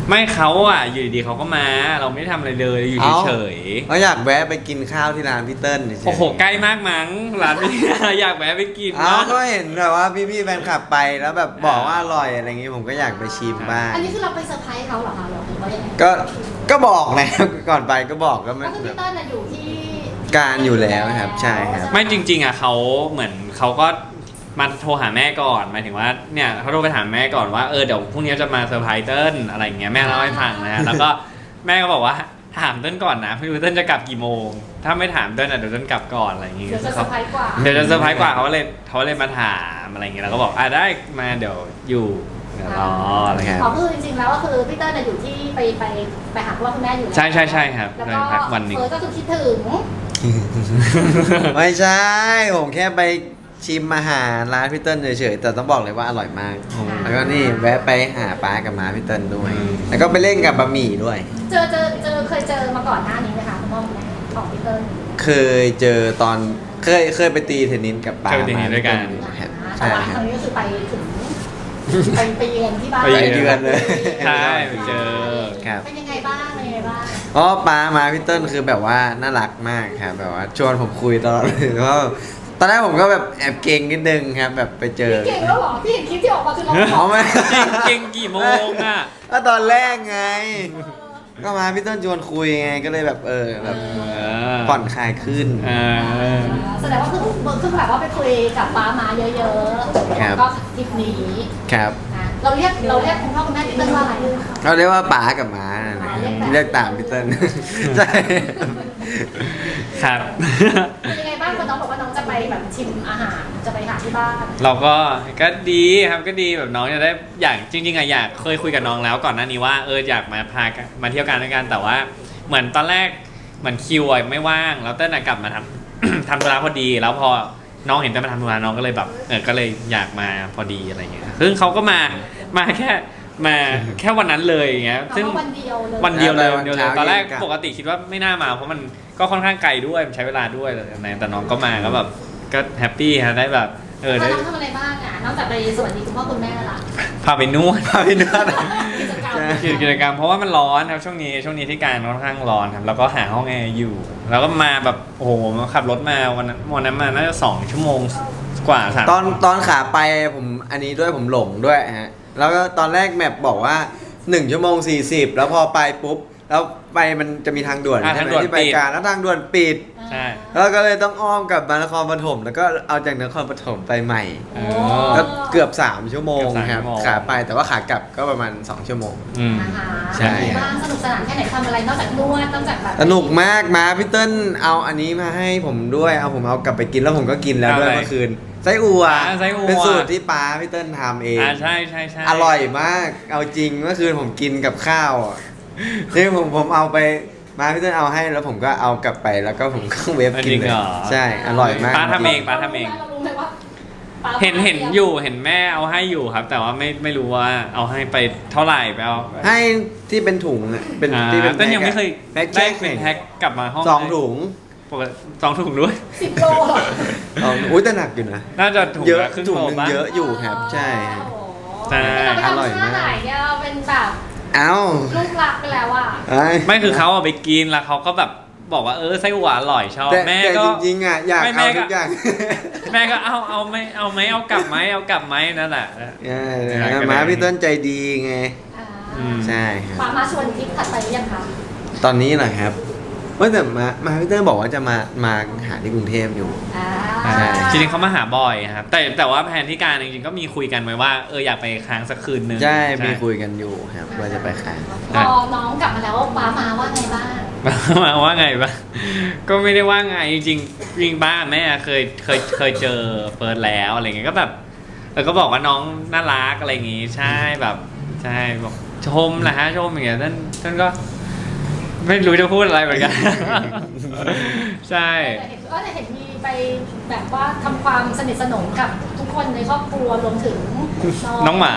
[SPEAKER 2] ไม่เขาอะอยู่ดีๆเขาก็มา เราไม่ได้ทำอะไรเลยอยู่เฉย
[SPEAKER 3] เขาอยากแวะไปกินข้าวที่ร้านพี่เติ้ลเฉย
[SPEAKER 2] ๆ
[SPEAKER 3] ๆ
[SPEAKER 2] โอ้โหใกล้มากมั้งร้านนี้ อยากแวะไปกิน
[SPEAKER 3] เอ้า
[SPEAKER 2] นะ
[SPEAKER 3] ก็เห็นแบบว่าพี่ๆแฟนคลับไปแล้วแบบบอกว่าอร่อยอะไรอย่างงี้ผมก็อยากไปชิมบ้าง
[SPEAKER 4] อันนี้คือเราไปเซอร์ไพรส์เขาเหรอคะหรือว่ายังไง
[SPEAKER 3] ก็ก็บอกแล้ว ก่อนไปก็บอกก็ไม่
[SPEAKER 4] ก็คือ
[SPEAKER 3] แบ
[SPEAKER 4] พี่
[SPEAKER 3] บ
[SPEAKER 4] เติ้ลน่ะอยู่ที่
[SPEAKER 3] การอยู่แล้วครับใช่ครับ
[SPEAKER 2] ไม่จริง ๆอะเขาเหมือนเขาก็ มาโทรหาแม่ก่อนหมายถึงว่าเนี่ยเขาโทรไปถามแม่ก่อนว่าเออเดี๋ยวพรุ่งนี้จะมาเซอร์ไพรส์เติ้ลอะไรอย่างเงี้ยแม่เล่าให้ฟังนะฮะแล้วก็แม่ก็บอกว่าถามเติ้ลก่อนนะไม่รู้เติ้ลจะกลับกี่โมง ถ้าไม่ถามเติ้ลอะเดี๋ยวเติ้ลกลับก่อนอะไรอย่างเงี้ย
[SPEAKER 4] เดี๋ยวจะเซอร์ไพรส์กว่า
[SPEAKER 2] เดี๋ยวจะเซอร์ไพรส์กว่าเขาก็เลยเขาเลยมาถามอะไรอย่างเงี้ยแล้วก็บอกอะได้มาเดี๋ยวอยู่เดี๋ยวรออะไรเงี้ย
[SPEAKER 4] ขอคือจริงๆแล้วก็คือพี่เติ้ลน่ะอยู่ที่ไปไปไปหาคุณพ่อคุณแม่อยู่แล้ว
[SPEAKER 2] ใช่ใช่ใช่ครับ
[SPEAKER 4] แล้ว
[SPEAKER 2] ได้
[SPEAKER 4] ก็
[SPEAKER 2] พักวันหนึ่ง
[SPEAKER 4] เฟิร์สก็คือคิดถึง
[SPEAKER 3] ไม่ใช่ ผมแค่ไป ชิมอาหารร้านพี่เติ้ลเฉยๆแต่ต้องบอกเลยว่าอร่อยมากแล้วก็นี่แวะไปหาป้ากับม้าพี่เติ้ลด้วยแล้วก็ไปเล่นกับบะหมี่ด้วย
[SPEAKER 4] เจอเจอเจอเคยเจอมาก่อนหน้านี้ไหมคะคุณพ่อคุณแม่ของพี่เติ้ล
[SPEAKER 3] เคยเจอตอนเคยเคยไปตีเทนนิสกับป้า
[SPEAKER 2] เคยไปตีเทนนิสด้วยกัน
[SPEAKER 3] ครับ
[SPEAKER 4] แต่
[SPEAKER 3] ใช่
[SPEAKER 4] ว่า
[SPEAKER 3] ค
[SPEAKER 4] ค
[SPEAKER 3] รั
[SPEAKER 4] รั้
[SPEAKER 3] บ
[SPEAKER 4] งนี้ก็คือไปถึงไปไปเยือนที่บ้าน
[SPEAKER 2] ไป
[SPEAKER 3] หลายเดือนเลย
[SPEAKER 2] ใช่ไปเจอ
[SPEAKER 3] ครับ
[SPEAKER 4] เป็นยังไงบ้างเป็นยังไงบ้าง
[SPEAKER 3] อ๋อป้ามาพี่เติ้ลคือแบบว่าน่ารักมากครับแบบว่าชวนผมคุยตลอดเลยเพราะ ตอนแรกผมก็แบบแอบเก่งนิดนึงครับแบบไปเจอ
[SPEAKER 4] พี่เก่งแล้วเหรอ พี่เห็นคลิปที่ออกมาคือเรา
[SPEAKER 3] อ๋อไม่
[SPEAKER 2] เก่งกี่โมงอะ
[SPEAKER 3] ก็ตอนแรกไง ก็มาพี่เติ้ลชวนคุยไงก็เลยแบบเออแบบ
[SPEAKER 2] เออ
[SPEAKER 3] ผ่อนคลายขึ้น
[SPEAKER 2] เออ
[SPEAKER 4] แสดงว่าคือเบิร์คือแบบว่าไปคุยกับป้ามาเยอะๆ
[SPEAKER 3] ครับ
[SPEAKER 4] ก็ทริปนี้
[SPEAKER 3] ครับ
[SPEAKER 4] นะเราเรียกเราเรียกคุณพ่อคุณแม่พี่เติ้ลว่าอะไร
[SPEAKER 3] เขาเรียกว่าป๋ากับม้านะครับ
[SPEAKER 4] เรียกแบบ
[SPEAKER 3] เรียกตามพี่เติ้ลใช่
[SPEAKER 2] ครับ
[SPEAKER 4] เป็นยังไงบ้างคุณน้องบอกว่าน้องจะไป แบบชิมอาหารจะไปหาที่บ้าน
[SPEAKER 2] เราก็ก็ดีครับก็ดีแบบน้องจะได้อยากจริงๆอะอยากเคยคุยกับน้องแล้วก่อนหน้านี้ว่าเอออยากมาพากันมาเที่ยวกันด้วยกันแต่ว่า เหมือนตอนแรกเหมือนคิวอะไม่ว่างแล้วเต้นอะกลับมาทำ ทำธุระพอดี แล้วพอน้องเห็นเต้นมาทำธุระน้องก็เลยแบบเออก็เลยอยากมาพอดีอะไรเงี้ยซึ่งเขาก็มามาแค่มาแค่วันนั้นเลยอย่างเงี้ย
[SPEAKER 4] เอา
[SPEAKER 2] ซึ่ง
[SPEAKER 4] ว่าวันเดียวเลย
[SPEAKER 2] วันเดียวเลย
[SPEAKER 3] วั
[SPEAKER 2] วัน
[SPEAKER 3] น
[SPEAKER 2] เดียวเลย
[SPEAKER 3] เช้า
[SPEAKER 2] ตอนแรก
[SPEAKER 3] เย็นกลับ
[SPEAKER 2] ปกติคิดว่าไม่น่ามาเพราะมันก็ค่อนข้างไกลด้วยมันใช้เวลาด้วยอะไรแบบนั้นแต่น้องก็มาก็แบบ ก็แฮปปี้ฮะได้แบบเออ
[SPEAKER 4] แล้ว
[SPEAKER 2] ได้
[SPEAKER 4] น้องทำอะไรบ้างอะ นอกจากไปสวัสดีคุณพ่อคุณแม่ล่ะ
[SPEAKER 2] พาไปนวด
[SPEAKER 3] พาพี่นวด
[SPEAKER 4] กิจกรรม
[SPEAKER 3] ใช่
[SPEAKER 2] กิจกิจกรรมเพราะว่ามันร้อนครับช่วงนี้ช่วงนี้ที่การค่อนข้างร้อนครับแล้วก็หาห้องแอร์อยู่ แล้วก็มาแบบโอ้โหขับรถมาวันนั้นวันนั้นมาน่าจะสองชั่วโมงกว่าสาม
[SPEAKER 3] ตอนตอนขาไปผมอันนี้ด้วยผมหลงด้วยฮะแล้วก็ตอนแรกแมปบอกว่า 1 ชั่วโมง 40 แล้วพอไปปุ๊บ แล้วไปมันจะมีทางด่วน
[SPEAKER 2] อ่า
[SPEAKER 3] ใช่
[SPEAKER 2] ทาง
[SPEAKER 3] ไหม
[SPEAKER 2] ด่วน
[SPEAKER 3] ที่ไป
[SPEAKER 2] ปิด
[SPEAKER 3] การแล้วทางด่วนปิด
[SPEAKER 2] ใช่
[SPEAKER 3] แล้วก็เลยต้องอ้อมกลับมานครปฐมแล้วก็เอาจากนครปฐมไปใหม่
[SPEAKER 2] เอ
[SPEAKER 4] โอ้
[SPEAKER 2] อ
[SPEAKER 3] ก็เกือบ 3 ชั่วโมง
[SPEAKER 2] เกือบสาม
[SPEAKER 3] ครับ
[SPEAKER 2] ชั่วโมง
[SPEAKER 3] ขาไปแต่ว่าขากลับก็ประมาณ 2 ชั่วโมง
[SPEAKER 2] อืม
[SPEAKER 4] อาหาร
[SPEAKER 3] ใช่
[SPEAKER 4] เป็นยังไงบ้างสนุกสนานแค่ไหนทำอะไรนอกจากนวดนอกจากแบบ
[SPEAKER 3] สนุกมากมาพี่เติ้ลเอาอันนี้มาให้ผมด้วยเอาผมเอากลับไปกินแล้วผมก็กินแล้วด้วย
[SPEAKER 2] เอาอะไร
[SPEAKER 3] เมื่อคืนไส้อั่ว
[SPEAKER 2] อ่าไส้อั่ว
[SPEAKER 3] เป็นสูตรที่ป้าพี่เติ้ลทำเอง
[SPEAKER 2] อ่าใช่ใช่ใช่
[SPEAKER 3] อร่อยมาก เอาจริงเมื่อคืนผมกินกับข้าวอะที่ผมผมเอาไป มาพี่เต้นเอาให้แล้วผมก็เอากลับไปแล้วก็ผมก็เวฟ
[SPEAKER 2] จ
[SPEAKER 3] กิ
[SPEAKER 2] ริ
[SPEAKER 3] น
[SPEAKER 2] ง
[SPEAKER 3] เลย
[SPEAKER 2] เหรอ
[SPEAKER 3] ใช่อร่อยมาก
[SPEAKER 2] ป้าทำเองป้าทำเอง
[SPEAKER 4] เรารู้ไหมว่าป้า
[SPEAKER 2] เห็นเห็นอยู่เห็นแม่เอาให้อยู่ครับ แต่ว่าไม่ไม่รู้ว่าเอาให้ไปเท่าไหร่ไปเอา
[SPEAKER 3] ให้ที่เป็นถุงอะเป็น
[SPEAKER 2] อ่า
[SPEAKER 3] ที่เป็น
[SPEAKER 2] เต้นยังไม่เคย
[SPEAKER 3] แพ็ค
[SPEAKER 2] ได้
[SPEAKER 3] แพ็ค
[SPEAKER 2] เป็นแพ็คกลับมาห้อง
[SPEAKER 3] สองถุง
[SPEAKER 2] ปกติสองถุงด้วย
[SPEAKER 4] สิบโลเหรอ
[SPEAKER 3] สองอุ้ยแต่หนักอยู่นะ
[SPEAKER 2] น่าจะถุง
[SPEAKER 3] เยอะ
[SPEAKER 2] ละครึ่ง
[SPEAKER 3] ถุง
[SPEAKER 2] โล
[SPEAKER 3] หนึ่ง
[SPEAKER 2] ปะ
[SPEAKER 3] เยอะอยู่ครับใช่
[SPEAKER 4] โอ้โห
[SPEAKER 2] ใช่
[SPEAKER 4] เราไป
[SPEAKER 3] อร่อย
[SPEAKER 4] ทำท่ามา
[SPEAKER 3] ก
[SPEAKER 4] ไหนเนี่ยเราเป็นแบบ
[SPEAKER 3] เอ้า
[SPEAKER 4] ลูกรักไปแล้วอะ
[SPEAKER 3] ไอ้
[SPEAKER 2] ไม่คือเขาเอาไปกินแล้วเขาก็แบบบอกว่าเออไส้หวานอร่อยชอบ
[SPEAKER 3] แต่
[SPEAKER 2] แม่
[SPEAKER 3] แต่
[SPEAKER 2] ก็
[SPEAKER 3] จริงๆอะอยาก
[SPEAKER 2] ไม่แม่
[SPEAKER 3] เอา
[SPEAKER 2] ก็
[SPEAKER 3] ทุกอย่าง
[SPEAKER 2] แม่ก็เอาเอาไหมเอาไหมเอากลับไหมเอากลับไหมนั่นแหละ
[SPEAKER 3] ใช่
[SPEAKER 2] ใช่ก็เลย
[SPEAKER 3] มาพี่เต้นใจดีไง
[SPEAKER 4] อ่า
[SPEAKER 2] อืม
[SPEAKER 3] ใช่ครับ
[SPEAKER 4] ป้ามาชวนทริปถัดไปหรือยังคะ
[SPEAKER 3] ตอนนี้เหรอครับเว่าแต่มามาพี่เต้นบอกว่าจะมามาหาที่กรุงเทพอยู่
[SPEAKER 4] อ่า
[SPEAKER 3] ใช่
[SPEAKER 2] จริงๆเขามาหาบ่อยครับ แต่แต่ว่าแผนที่การจริงๆก็มีคุยกันไว้ว่าเอออยากไปค้างสักคืนนึง
[SPEAKER 3] ใช่มีคุยกันอยู่ครับว่าจะไปค้าง
[SPEAKER 4] พอน้องกลับมาแล้วป้ามาว่าไงบ้าง
[SPEAKER 2] มาว่าไงบ้างก็ไม่ได้ว่าไงจริงๆจริงบ้านแม่เคยเคยเคยเจอเฟิร์สแล้วอะไรเงี้ยก็แบบแล้วก็บอกว่าน้องน่ารักอะไรอย่างงี้ใช่แบบใช่บอกชมแหละฮะชมอย่างเงี้ยท่านท่านก็ ไม่รู้จะพูดอะไรเหมือนกัน ใช่
[SPEAKER 4] แต่เห็นก็จะเห็นมีไปแบบว่าทำความสนิทสนมกับทุกคนในครอบครัวรวมถึง
[SPEAKER 2] น้องหมา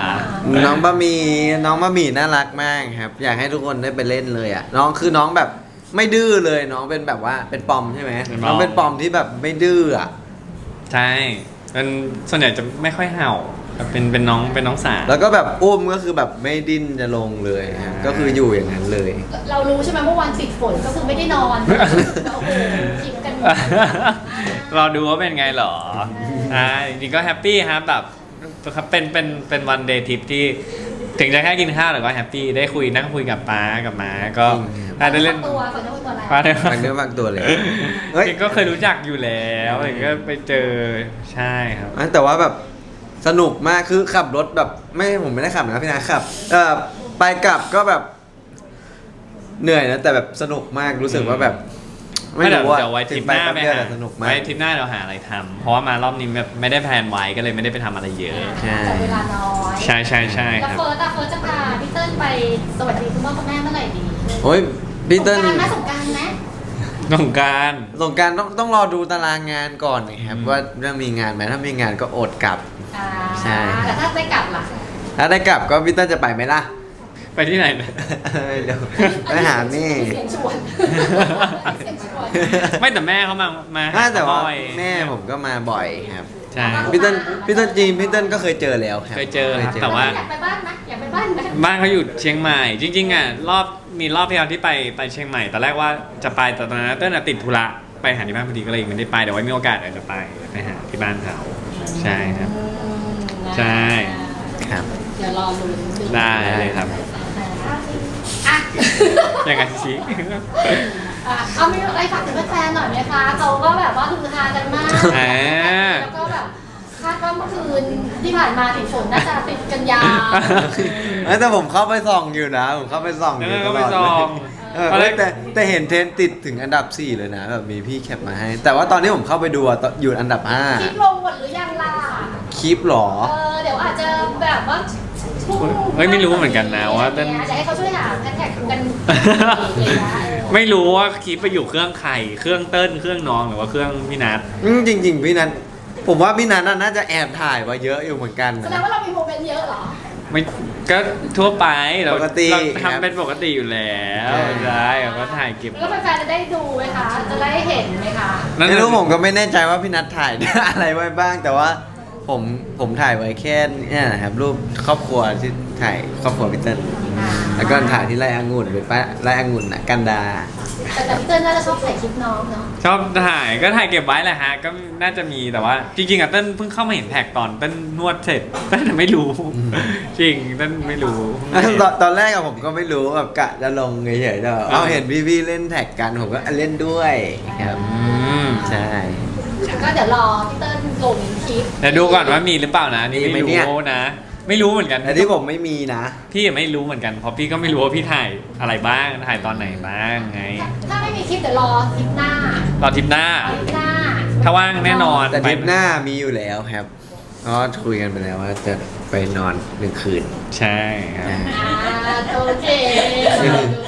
[SPEAKER 3] น้องบะหมี่น้องบะหมี่น่ารักมากครับ อยากให้ทุกคนได้ไปเล่นเลยอะ น้องคือน้องแบบไม่ดื้อเลยน้องเป็นแบบว่าเป็นปอมใช่ไหม
[SPEAKER 2] เป็นปอม
[SPEAKER 3] น้องเป็นปอมที่แบบไม่ดื้ออะ
[SPEAKER 2] ใช่มันส่วนใหญ่จะไม่ค่อยเห่าแต่ เป็นเป็นน้องเป็นน้องสาว
[SPEAKER 3] แล้วก็แบบอุ้มก็คือแบบไม่ดิ้นจะลงเลยครับก็คืออยู่อย่างนั้นเลย
[SPEAKER 4] เรารู้ใช่ไหมว่าวันติดฝนก็คือไม่ได้นอนโอ้โหคิดกัน
[SPEAKER 2] รอดูว่าเป็นไงเหรออ่าจริงๆก็แฮปปี้ครับแบบเป็นเป็นเป็นวันเดย์ทริปที่ ถึงจะแค่กินข้าวแต่ก็แฮปปี้ได้คุยนั่งคุยกับป้ากับม้าก็
[SPEAKER 3] จริงครับ
[SPEAKER 2] อะได้เล่น
[SPEAKER 4] ตัวฝนจะเป็นตัวอะไร
[SPEAKER 2] ป้าได้
[SPEAKER 3] ฟังเนื้อฟังตัวเลย เฮ้ย
[SPEAKER 2] จริงก็เคยรู้จักอยู่แล้วอะไรก็ไปเจอใช่ครับ
[SPEAKER 3] อะแต่ว่าแบบ สนุกมากคือขับรถแบบ ไม่ผมไม่ได้ขับนะพี่นาขับเออไปกลับก็แบบ เหนื่อยนะ แต่แบบสนุกมากรู้สึกว่าแบบ ไม่
[SPEAKER 2] เดี๋ยว
[SPEAKER 3] รู้ว่า
[SPEAKER 2] เดี๋ยวไว้ทริปหน้า
[SPEAKER 3] ไป
[SPEAKER 2] ไป
[SPEAKER 3] แป๊บเดียว
[SPEAKER 2] หา
[SPEAKER 3] แต่สนุกมาก
[SPEAKER 2] ไว้ทริปหน้าเราหาอะไรทำเพราะว่ามารอบนี้แบบไม่ได้แพลนไว้ก็เลยไม่ได้ไปทำอะไรเยอะ
[SPEAKER 3] ใช่
[SPEAKER 4] แต่เวลาน้อย
[SPEAKER 2] ใช่ใช่ใช่
[SPEAKER 4] แล้ว
[SPEAKER 2] ครับ
[SPEAKER 4] เฟิร์สอะเฟิร์สจะพาพี่เติ้ลไปสวัสดีคุณพ่อคุณแม่เมื่อไหร่ดี
[SPEAKER 3] โอ้ยพี่เติ้ล
[SPEAKER 4] สงกรานต์ไหมสงกรารไหม
[SPEAKER 2] สงกราร
[SPEAKER 3] สงกรารต้องต้องรอดูตารางงานก่อนนะครับ
[SPEAKER 2] อืม
[SPEAKER 3] ว่าเรื่องมีงานไหมถ้ามีงานก็อดกลับ
[SPEAKER 4] อ่า
[SPEAKER 3] ใช่
[SPEAKER 4] แต่ถ้าได้กลับล่ะ
[SPEAKER 3] ถ้าได้กลับก็พี่เติ้ลจะไปไหมล่ะ
[SPEAKER 2] ไปที่ไหนนะ
[SPEAKER 3] เดี๋ยวไปหาแม่
[SPEAKER 4] เสียงชวนเสียงชวน
[SPEAKER 2] ไม่แต่แม่เขามา มา
[SPEAKER 3] อ่าแต่ว่า
[SPEAKER 2] บ่อย
[SPEAKER 3] แม่ผมก็มาบ่อยครับ
[SPEAKER 2] ใช่
[SPEAKER 3] พี่เติ้ลพี่เติ้ลจีนพี่เติ้ลก็เคยเจอแล้วครับ
[SPEAKER 2] เคยเจอครับแต่ว่า
[SPEAKER 4] อยากไปบ้านไหมอยากไปบ้านไหม
[SPEAKER 2] บ้านเขาอยู่เชียงใหม่ จริง ๆอะรอบมีรอบที่เราที่ไปไปเชียงใหม่ตอนแรกว่าจะไปแต่ตอนนั้นเต้นอะติดธุระไปหาที่บ้านพอดีก็เลยไม่ได้ไปเดี๋ยวไว้มีโอกาสอาจจะไปไปหาที่บ้านเขาใช่ครับ ใช่
[SPEAKER 3] ครับ
[SPEAKER 4] เดี๋ยวรอลุ้นดู
[SPEAKER 2] ได้เลยครับ
[SPEAKER 4] อะ
[SPEAKER 2] อย่างไงชี้
[SPEAKER 4] อะเอามีอะไรฝากถึงแฟนๆหน่อยไหมคะเขาก็แบบว่าฮือฮากันมาก
[SPEAKER 2] อ่า
[SPEAKER 4] แล้วก็แบบคาดว่าเมื่อคืนที่ผ่านมาถึงฝนน่าจะติดกันยาว
[SPEAKER 3] เอ้ยแต่ผมเข้าไปส่องอยู่นะ ผมเข้าไปส่องอยู่
[SPEAKER 2] เออ
[SPEAKER 3] ต
[SPEAKER 2] เข้า
[SPEAKER 3] ล
[SPEAKER 2] ไป
[SPEAKER 3] อด
[SPEAKER 2] ส่อง
[SPEAKER 3] เออ
[SPEAKER 2] ตอนแรก
[SPEAKER 3] แต่แต่เห็นเทรนด์ติดถึงอันดับ 4 เลยนะแบบมีพี่แคปมาให้ แต่ว่าตอนที่ผมเข้าไปดูอะตอนอยู่อันดับ
[SPEAKER 4] คลิปลงหมดหรือยังล่ะ
[SPEAKER 3] 5 คลิปเหรอ
[SPEAKER 4] เออเดี๋ยวอาจจะแบบว่าพุ่ง
[SPEAKER 2] เฮ้ยไม่รู้เหมือนกันนะว่าเต้น
[SPEAKER 4] อยากให้เขาช่วยหาแฮชแท็กกัน
[SPEAKER 2] ไม่รู้ว่าคลิปไปอยู่เครื่องใครเครื่องเติ้ลเครื่องน้องหรือว่าเครื่องพี่นัท
[SPEAKER 3] อืมจริง ๆ พี่นันผมว่าพี่นันน่าจะแอบถ่ายมาเยอะอยู่เหมือนกัน
[SPEAKER 4] แสดงว่าเรามีโมเมนต์เยอะเหรอ
[SPEAKER 2] ไม่ก็ทั่วไปเรา
[SPEAKER 3] ปกติ
[SPEAKER 2] เรา
[SPEAKER 3] ครับ
[SPEAKER 2] ทำเป็นปกติอยู่แล้ว
[SPEAKER 3] ใช่
[SPEAKER 2] ใช่เราก็ถ่ายเก็บ
[SPEAKER 4] แล้วแฟนๆจะได้ดูไหมคะ จะได้เห็นไหมคะ
[SPEAKER 2] นั่น
[SPEAKER 3] ไม่
[SPEAKER 2] น่ะ
[SPEAKER 3] รู้ผมก็ไม่แน่ใจว่าพี่นัทถ่าย อะไรไว้บ้าง แต่ว่า ผมผมถ่ายไว้แค่เนี่ยนะครับรูปครอบครัวที่ถ่ายครอบครัวพี่เติ้ลแล้วก็ถ่ายที่ไร่องุ่นไปป้าไร่องุ่นน่ะกันดา
[SPEAKER 4] แต่แต่พี่เติ้ลน่าจะชอบถ่ายคลิปน้องเนาะ
[SPEAKER 2] ชอบถ่ายก็ถ่ายเก็บไว้แหละฮะ ก็น่าจะมีแต่ว่า จริงๆอะเต้นเพิ่งเข้ามาเห็นแท็กตอนเต้นนวดเสร็จเต้นไม่รู้ จริงเต้นไม่รู้
[SPEAKER 3] ตอนตอนแรกอะผมก็ไม่รู้แบบกะจะลงเฉยๆแต่ว่าเอาเห็นพี่ๆเล่นแท็กกันผมก็เล่นด้วยครับ
[SPEAKER 2] อืม
[SPEAKER 3] ใช่
[SPEAKER 4] ก็เดี๋ยวรอพี่เติ้ลลงคลิป
[SPEAKER 2] เดี๋ยวดูก่อนว่ามีหรือเปล่านะนี่
[SPEAKER 3] มีไหม
[SPEAKER 2] ไม่
[SPEAKER 3] เนี่ย
[SPEAKER 2] รู้นะ ไม่รู้เหมือนกัน
[SPEAKER 3] แต่ที่ผมไม่มีนะ
[SPEAKER 2] พี่ยังไม่รู้เหมือนกันเพราะพี่ก็ไม่รู้ว่าพี่ถ่ายอะไรบ้างถ่ายตอนไหนบ้างไง
[SPEAKER 4] ถ้าไม่มีคลิปเดี๋ยวรอคลิปหน้าร
[SPEAKER 2] อทริปหน้า
[SPEAKER 4] คลิปหน้า
[SPEAKER 2] ถ้าว่างแน่นอน
[SPEAKER 3] แต่ทริป
[SPEAKER 2] ไป
[SPEAKER 3] หน้ามีอยู่แล้วครับก็คุยกันไปแล้วว่าจะไปนอนหนึ่งคืน
[SPEAKER 2] ใช่ครับ
[SPEAKER 3] อ่า
[SPEAKER 4] อ่าโอเค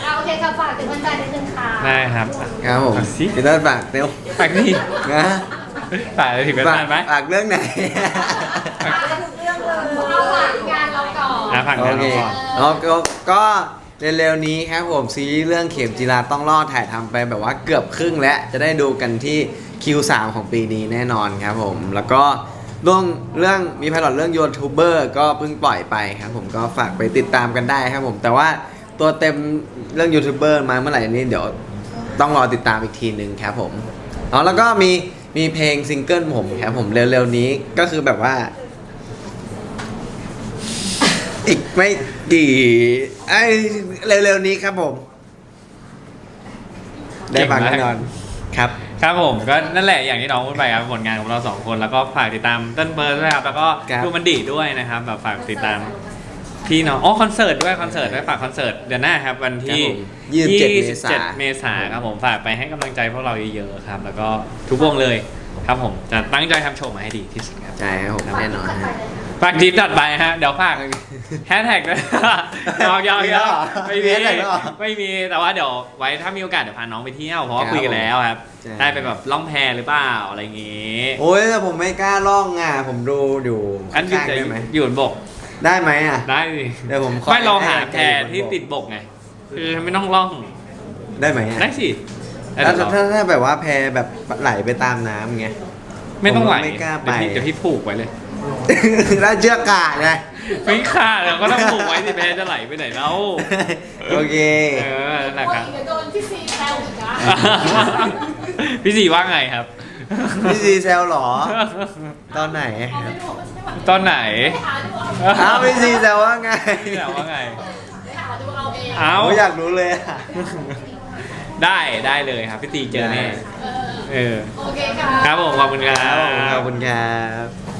[SPEAKER 4] เอาโอเคค่ะฝากถึงแฟนๆนิดนึงค่ะ
[SPEAKER 2] ได้ครับ
[SPEAKER 3] ครับผม
[SPEAKER 2] เอาสิ
[SPEAKER 3] พี่เต้นฝากเต้ว
[SPEAKER 2] ฝากนี่
[SPEAKER 3] นะ
[SPEAKER 2] ฝากเลยถึงเป็น
[SPEAKER 3] ฝาก
[SPEAKER 2] นานไหม
[SPEAKER 3] ฝากเรื่องไหน
[SPEAKER 1] ฝากทุกเรื่องเลย
[SPEAKER 4] เอาฝากงานเราก่อน
[SPEAKER 2] อะฝากาน
[SPEAKER 3] โองเค
[SPEAKER 2] เราก่อน
[SPEAKER 3] อ๋อก็ก็เร็วๆนี้ครับผมซีรีส์เรื่องเข็มจีราต้องรอดถ่ายทำไปแบบว่าเกือบครึ่งแล้วจะได้ดูกันที่ Q3 ของปีนี้แน่นอนครับผม แล้วก็เรื่องเรื่องมีพลอตเรื่องยูทูบเบอร์ก็เพิ่งปล่อยไปครับผมก็ฝากไปติดตามกันได้ครับผม แต่ว่าตัวเต็มเรื่องยูทูบเบอร์มาเมื่อไหร่นี้เดี๋ยวต้องรอติดตามอีกทีหนึ่งครับผมอ๋อแล้วก็มี มีเพลงซิงเกิลผมครับผมเร็วๆนี้ก็คือแบบว่า อีกไม่กี่ไอ้เร็วๆนี้ครับผม ได้ฟังแน่นอนครับ
[SPEAKER 2] ครับผมก็นั่นแหละอย่างที่น้องพูดไปครับผลงานของเราสองคนแล้วก็ฝากติดตามเต้นเบิร์ดด้วยครับแล้วก็
[SPEAKER 3] ครับ
[SPEAKER 2] ดูมันดีด้วยนะครับแบบฝากติดตาม พี่น้องอ๋อคอนเสิร์ตด้วยคอนเสิร์ตด้วยฝากคอนเสิร์ตเดือนหน้าครับวันที่
[SPEAKER 3] 27
[SPEAKER 2] 27 เมษายนครับผมฝากไปให้กำลังใจพวกเราเยอะๆครับ แล้วก็ทุกวงเลยครับผมจะตั้งใจทำโชว์มาให้ดีที่สุดครับ
[SPEAKER 3] ใช่ครับผมแน่นอนฮะ
[SPEAKER 2] ฝากทีมตัดไปฮะ เดี๋ยวฝากแฮชแท็กด้วยยอมยอม
[SPEAKER 3] มี
[SPEAKER 2] ย
[SPEAKER 3] แล้ว
[SPEAKER 2] อ
[SPEAKER 3] เหร
[SPEAKER 2] ม
[SPEAKER 3] อ
[SPEAKER 2] ไม่
[SPEAKER 3] มี
[SPEAKER 2] มี
[SPEAKER 3] แฮชแท็กแล้วเหรอ
[SPEAKER 2] ไม่มีแต่ว่าเดี๋ยวไว้ถ้ามีโอกาสเดี๋ยวพาน้องไปเที่ยวเพราะว่า
[SPEAKER 3] ครับ
[SPEAKER 2] คุยกันแล้วครับ
[SPEAKER 3] ใช่
[SPEAKER 2] ได้ไปแบบล่องแพหรือเปล่าอะไรอย่างงี้
[SPEAKER 3] โอ้ยแต่ผมไม่กล้าล่องอะผมดูอยู่
[SPEAKER 2] อัน
[SPEAKER 3] ข้างๆ
[SPEAKER 2] จะ
[SPEAKER 3] ได้ไหม
[SPEAKER 2] อยู่บนบก
[SPEAKER 3] ได้ไหมอะ
[SPEAKER 2] ได้สิ
[SPEAKER 3] เดี๋ยวผมขอ
[SPEAKER 2] ไม่เราหา
[SPEAKER 3] ให้
[SPEAKER 2] แพที่ติดบกไง คือไม่ต้องล่อง
[SPEAKER 3] ได้ไหมอะ
[SPEAKER 2] ได้สิได้
[SPEAKER 3] แล้ว
[SPEAKER 2] แต่
[SPEAKER 3] ถ้า
[SPEAKER 2] เรา
[SPEAKER 3] ถ้าถ้าแบบว่าแพแบบไหลไปตามน้ำไง
[SPEAKER 2] ไม่ต้องไหล
[SPEAKER 3] ผมไม่กล้าไป
[SPEAKER 2] เดี๋ยวพี่เดี๋ยวพี่ผูกไว้เลย
[SPEAKER 3] แล้วเชือกขาดไง
[SPEAKER 2] ไม่ขาดเราก็ต้องผูกไว้สิแพจะไหลไปไหนแล้ว
[SPEAKER 3] โอเค
[SPEAKER 2] เออนั่นแหละครับ
[SPEAKER 4] เดี๋ยวโดนพี่ซีแซวอีกนะ
[SPEAKER 2] พี่สีว่าไงครับ
[SPEAKER 3] พี่ซีแซวเหรอ ตอนไหน
[SPEAKER 4] เอา
[SPEAKER 3] ค
[SPEAKER 4] ไป
[SPEAKER 3] รับ
[SPEAKER 4] ดูไม่ใช่ไหม
[SPEAKER 2] ตอนไหน
[SPEAKER 4] ไปหาดูเอา
[SPEAKER 3] อ้าวพี่ซีแซวว่าไง
[SPEAKER 2] พี่ถามว่าไง
[SPEAKER 4] ไปหาดูเอาเอง
[SPEAKER 2] เอ้า
[SPEAKER 3] โอ้ยอยากรู้เลยอะ
[SPEAKER 2] ได้ได้เลยครับพี่ตีเจอแน่
[SPEAKER 4] เออ
[SPEAKER 2] เออ
[SPEAKER 4] โอเคค่ะ
[SPEAKER 2] ครับผมขอบคุณครั
[SPEAKER 3] ครับผมข
[SPEAKER 2] บ
[SPEAKER 3] อบคุณครับ